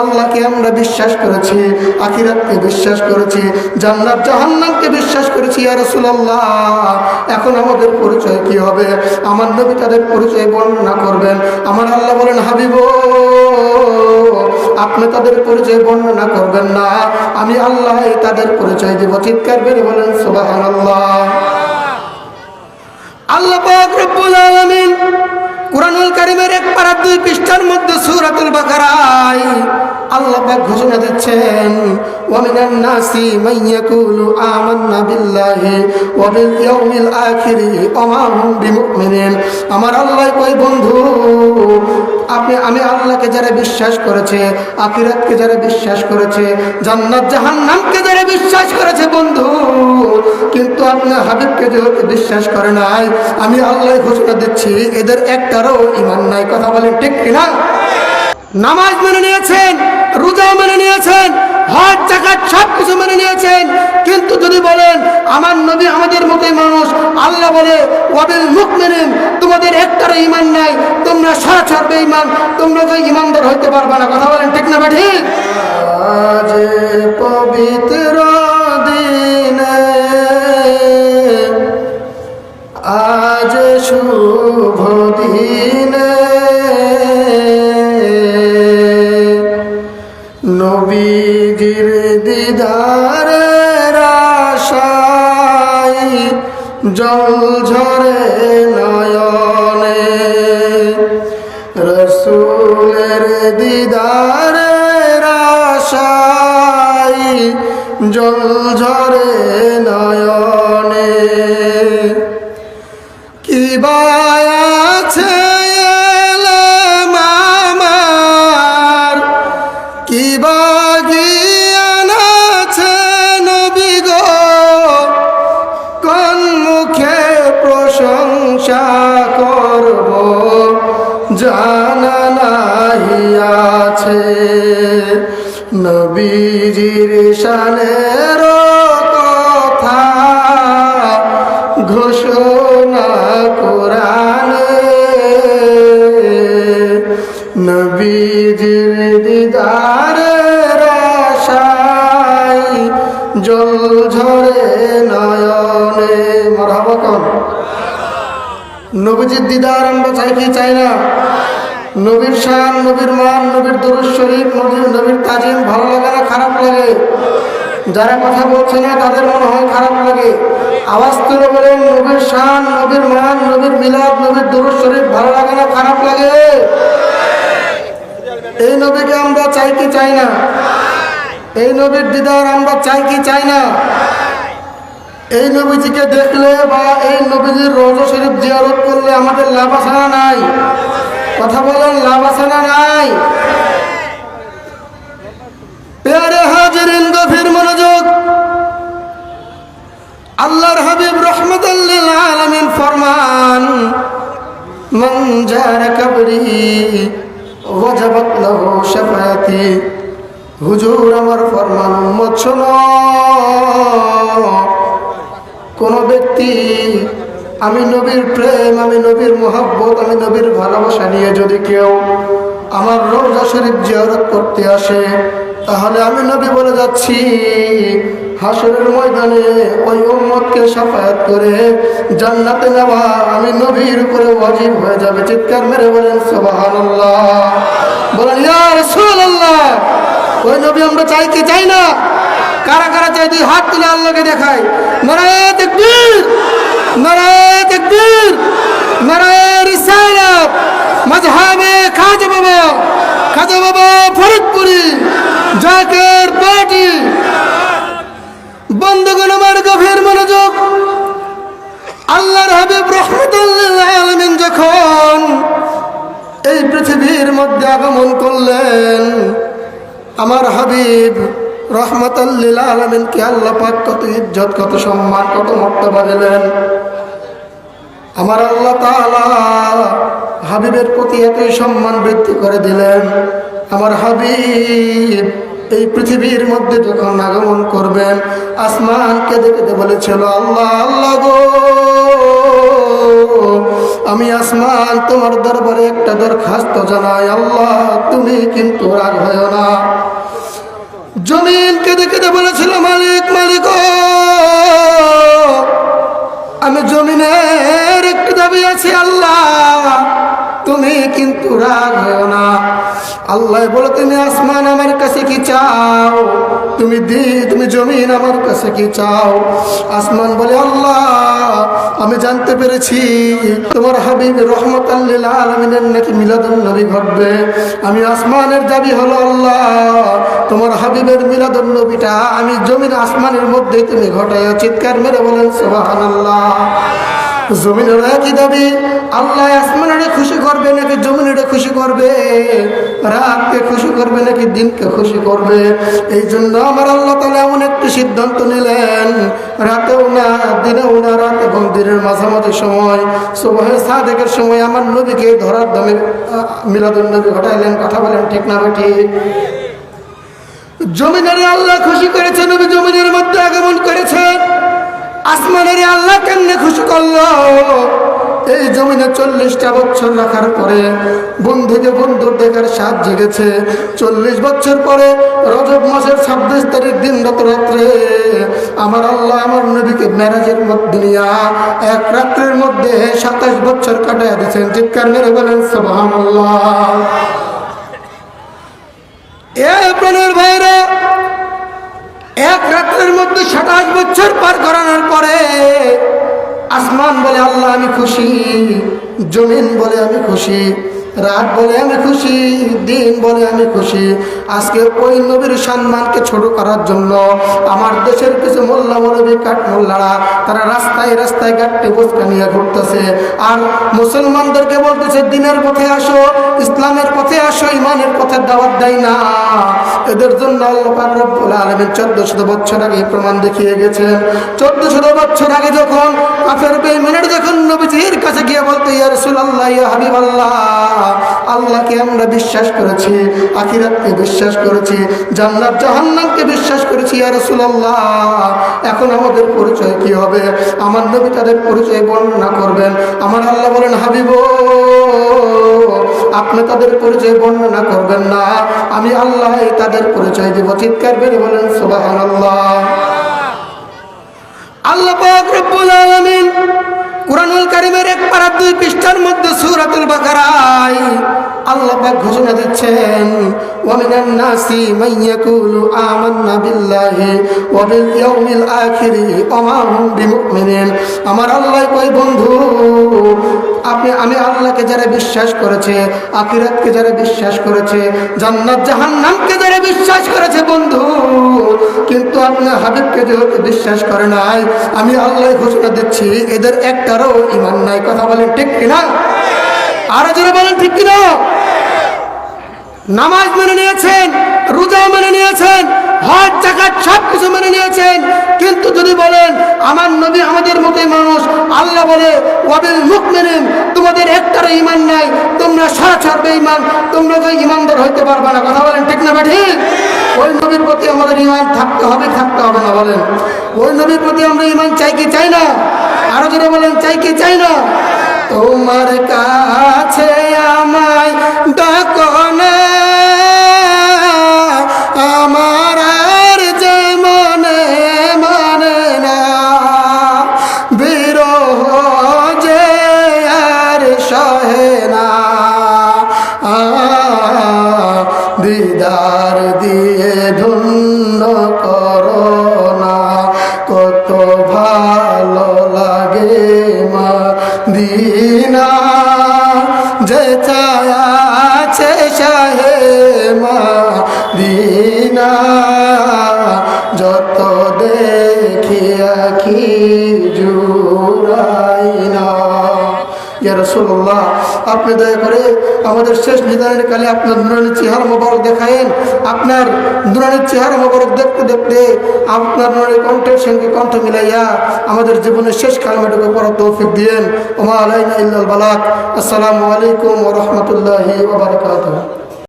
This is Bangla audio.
আল্লাহকে আমরা বিশ্বাস করেছি, আখিরাতকে বিশ্বাস করেছি, জান্নাত, জাহান্নামকে বিশ্বাস করেছি আর রাসূলুল্লাহ। এখন আমাদের পরিচয় কি হবে? আমার নবী তাদের পরিচয় বর্ণনা করবেন। আমার আল্লাহ বলেন, হাবিব, আপনি তাদের পরিচয় বর্ণনা করবেন না। আমি আল্লাহ তাদের পরিচয় দেব। চিৎকার বেড়ে বলেন, সুবহানাল্লাহ। আল্লাহ পাক রব্বুল আলামিন কুরআনুল কারিমের এক পাড়ার দুই পৃষ্ঠার মধ্যে সুরাতুল বাকারায় আল্লাহ ঘোষণা দিচ্ছেন ইয়াকুলু আমান্না বিল্লাহি ওয়া বিল ইয়াউমিল আখির ওয়া মা হুম বিমুমিনিন আমার আল্লাহ কই বন্ধু, আপনি, আমি আল্লাহকে যারা বিশ্বাস করেছে, আখিরাতকে যারা বিশ্বাস করেছে, জান্নাত, জাহান্নামকে যারা বিশ্বাস করেছে, বন্ধু, কিন্তু আপনার হাবিবকে যেহেতু বিশ্বাস করে নাই, আমি আল্লাহ ঘোষণা দিচ্ছি, এদের একটারও ইমান নাই। কথা বলেন ঠিক কিনা? নামাজ মেনে নিয়েছেন রোজা মেনে নিয়েছেন, হজ জাকাত সব কিছু মেনে নিয়েছেন। কিন্তু যদি বলেন, আমার নবী আমাদের মতোই মানুষ আল্লাহ বলে ওয়াবিল মুখ মেনেন তোমাদের একটারও ইমান নাই, তোমরা সরাসর ইমান তোমরা তো ইমানদার হইতে পারবে না। কথা বলেন ঠিক না বা ঠিক? পবিত্র আজ শুভ দিনে নবীজির দিদারের আশায় জল ঝরে নয়নে। রসুলের দিদারের আশায় জল ঝরে নয়নে। প্রশংসা করব জানা নাহি আছে। নবীজির শানের কথা ঘোষণা চাই কি চাই না। নবীর শান, নবীর মান, নবীর দরুদ শরীফ, নবীর নবীর তাজিম ভালো লাগে না, খারাপ লাগে? যারা কথা বলছে না, তাদের মনে হয় খারাপ লাগে। আওয়াজ তুলে বলেন, নবীর শান, নবীর মান, নবীর মিলাদ, নবীর দরুদ শরীফ ভালো লাগে না, খারাপ লাগে? এই নবীকে আমরা চাই কি চাই না? এই নবীর দিদার আমরা চাই কি চাই না? এই নবীজিকে দেখলে বা এই নবীজির রোজ শরীফ জিয়ারত করলে আমাদের লাভ আছে না নাই কথা বলেন লাভ আছে না নাই পেয়ারে হাজিরিন গভীর মনোযোগ আল্লাহর হাবিব রহমতুল্লিল আলমিন ফরমান من جار কবরি ওয়াজাবাত লাহু শাফায়াতি হুজুর আমার ফরমান উম্মত শোনো কোন ব্যক্তি, আমি নবীর প্রেম, আমি নবীর মোহাব্বত, আমি নবীর ভালোবাসা নিয়ে যদি কেউ আমার রোজা শরীফ জিয়ারত করতে আসে, তাহলে আমি নবী বলে যাচ্ছি হাসরের ময়দানে ওই উম্মতকে সাফায়াত করে জান্নাতে নেওয়া আমি নবীর উপরে ওয়াজিব হয়ে যাবে। চিৎকার মেরে বলেন, সুবহানাল্লাহ। বলেন, ইয়া রাসূলুল্লাহ, ওই নবী আমরা চাই কি চাই না। কারা কারা চাই দুই হাত তুলে আল্লাহকে দেখায়? নারায়ে তাকবীর নারায়ে তাকবীর নারায়ে রিসালাত মাযহাবে খাজা বাবা খাজা বাবা ফরিদপুরি, জাকের পার্টি। বন্ধুগণ, আমার গভীর মনোযোগ। আল্লাহর হাবিব রহমতুল্লাহ আলমিন যখন এই পৃথিবীর মধ্যে আগমন করলেন, আমার হাবিব রহমতুল্লিল আলমিনকে আল্লাহ পাক কত ইজ্জত, কত সম্মান, কত মর্তবা দিলেন। আমার আল্লাহ হাবিবের প্রতি এতই সম্মান বৃদ্ধি করে দিলেন। আমার হাবিব এই পৃথিবীর মধ্যে যখন আগমন করবেন, আসমানকে দেখতে বলেছিল, আল্লাহ আল্লাহ গো, আমি আসমান তোমার দরবারে একটা দরখাস্ত জানাই। আল্লাহ, তুমি কিন্তু রাগ হয় না। কেঁদে কেঁদে বলেছিল মালিক মালিক আমি জমিনের একটু দাবি আছি আল্লাহ তুমি কিন্তু রাগ আল্লাহ বলে তুমি আসমান আমার কাছে কি চাও? তুমি দি তুমি জমিন আমার কাছে কি চাও? আসমান বলে, আল্লাহ, আমি জানতে পেরেছি তোমার হাবিব রহমত আল্লিল আলমিনের নাকি মিলাদুল নবী ঘটবে। আমি আসমানের দাবি হলো, আল্লাহ, তোমার হাবিবের মিলাদুল নবীটা আমি জমিন আসমানের মধ্যে তুমি ঘটায় চিৎকার মেরে বলেন সোহান আল্লাহ জমিনের একই দাবি আল্লাহ আসমানের খুশি করবে, নাকি জমিনের খুশি করবে? রাতকে খুশি করবে, নাকি দিনকে খুশি করবে? এই জন্য আমার আল্লাহ তালা এমন একটি সিদ্ধান্ত নিলেন, রাতেও না, দিনেও না, রাত এবং দিনের মাঝামাঝি সময়, সুবহে সাদেকের সময় আমার নবীকে ধরার দামে মিলাদুল নবী ঘটাইলেন, কথা বলেন ঠিক না ঠিক? জমিনের আল্লাহ খুশি করেছে, নবী জমিনের মধ্যে আগমন করেছেন আসমানের আল্লাহ কেমনে খুশি করল? এই জমিনে চল্লিশটা বছর রাখার পরে বন্ধুকে বন্ধুর দেখার স্বাদ জেগেছে। চল্লিশ বছর পরে রজব মাসের ছাব্বিশ তারিখ দিন রাত রাত্রে আমার আল্লাহ আমার নবীকে ম্যারেজের মধ্যে নিয়া এক রাত্রের মধ্যে সাতাশ বছর কাটাইয়া দিচ্ছেন চিৎকার মেরে বলেন এ ভাইরা, এক রাত্রের মধ্যে সাতাশ বছর পার করানোর পরে আসমান বলে আল্লাহ আমি খুশি, জমিন বলে আমি খুশি, রাত বলে আমি খুশি, দিন বলে আমি খুশি। আজকে ওই নবীর সম্মানকে ছোট করার জন্য আমার দেশের কিছু মোল্লা মৌলবী, কাঠ মোল্লারা, তারা রাস্তায় রাস্তায় গাট্টে বোঝকা নিয়ে ঘুরতেছে। আর মুসলমানদেরকে বলতেছে, দিনের পথে আসো, ইসলামের পথে আসো ইমানের পথে দাওয়াত দেয় না। এদের জন্য আল্লাহ আলামিন 1400 বছর আগে প্রমাণ দেখিয়ে গেছেন 1400 বছর আগে যখন কাফের বেঈমানের যখন নবীজির কাছে গিয়ে বলতে, ইয়া রাসূলুল্লাহ, ইয়া হাবিবাল্লাহ, আল্লাহকে আমরা বিশ্বাস করেছি, আখিরাতকে বিশ্বাস করেছি, জান্নাত, জাহান্নামকে বিশ্বাস করেছি রাসূলুল্লাহ, এখন আমাদের পরিচয় কি হবে? আমার নবী তাদের পরিচয় বর্ণনা করবেন। আমার আল্লাহ বলেন, হাবিবো, আপনি তাদের পরিচয় বর্ণনা করবেন না। আমি আল্লাহ তাদের পরিচয় দিব, চিৎকার করে বলেন আল্লাহ আলামিন কুরআনুল কারীমের এক পাড়ার দুই পৃষ্ঠার মধ্যে সুরাতুল বাকারায় আল্লাহ ঘোষণা দিচ্ছেন ইয়াকুলু আমান্না বিল্লাহি ওয়া বিল ইয়াউমিল আখির ওয়া মা হুম বিমুমিনিন আমার আল্লাহ কই বন্ধু, আপনি, আমি আল্লাহকে যারা বিশ্বাস করেছে, আখিরাতকে যারা বিশ্বাস করেছে, জান্নাত, জাহান্নামকে যারা বিশ্বাস করেছে, বন্ধু, কিন্তু আপনার হাবিবকে যেহেতু বিশ্বাস করে নাই, আমি আল্লাহ ঘোষণা দিচ্ছি, এদের একটারও ইমান নাই। কথা বলেন ঠিক কিনা? আরও যারা বলেন ঠিক কিনা? নামাজ মেনে নিয়েছেন, রোজা মেনে নিয়েছেন, হজ জাকাত সব কিছু মেনে নিয়েছেন। কিন্তু যদি বলেন, আমার নবী আমাদের মতোই মানুষ, আল্লাহ বলে, ওয়াবিল মুখ মেনেন তোমাদের একটারও ইমান নাই, তোমরা সারা ছাড়বে ইমান তোমরা তো ইমানদার হইতে পারবে না। কথা বলেন ঠিক না ঠিক? ওই নবীর প্রতি আমাদের ইমান থাকতে হবে থাকতে হবে না, বলেন। ওই নবীর প্রতি আমরা ইমান চাই কি চাই না? আরও যারা বলেন, চাই কি চাই না? তোমার কাছে আমায় ডাকনে আমার দিনা যে আছে শাহে মা রাসূলুল্লাহ, আপনি দয়া করে আমাদের শেষ নিদানের কালে আপনার নুরানির চেহারা মোবারক দেখায়েন। আপনার নুরানির চেহারা মোবারক দেখতে দেখতে আপনার নুরানির কণ্ঠের সঙ্গে কণ্ঠ মিলাইয়া আমাদের জীবনের শেষ কালমাটুকু পর তৌফিক দিয়েন। ওমা আলাইনা ইল্লাল বালাক। আসসালামু আলাইকুম ওয়া রাহমাতুল্লাহি ওয়া বারাকাতুহু।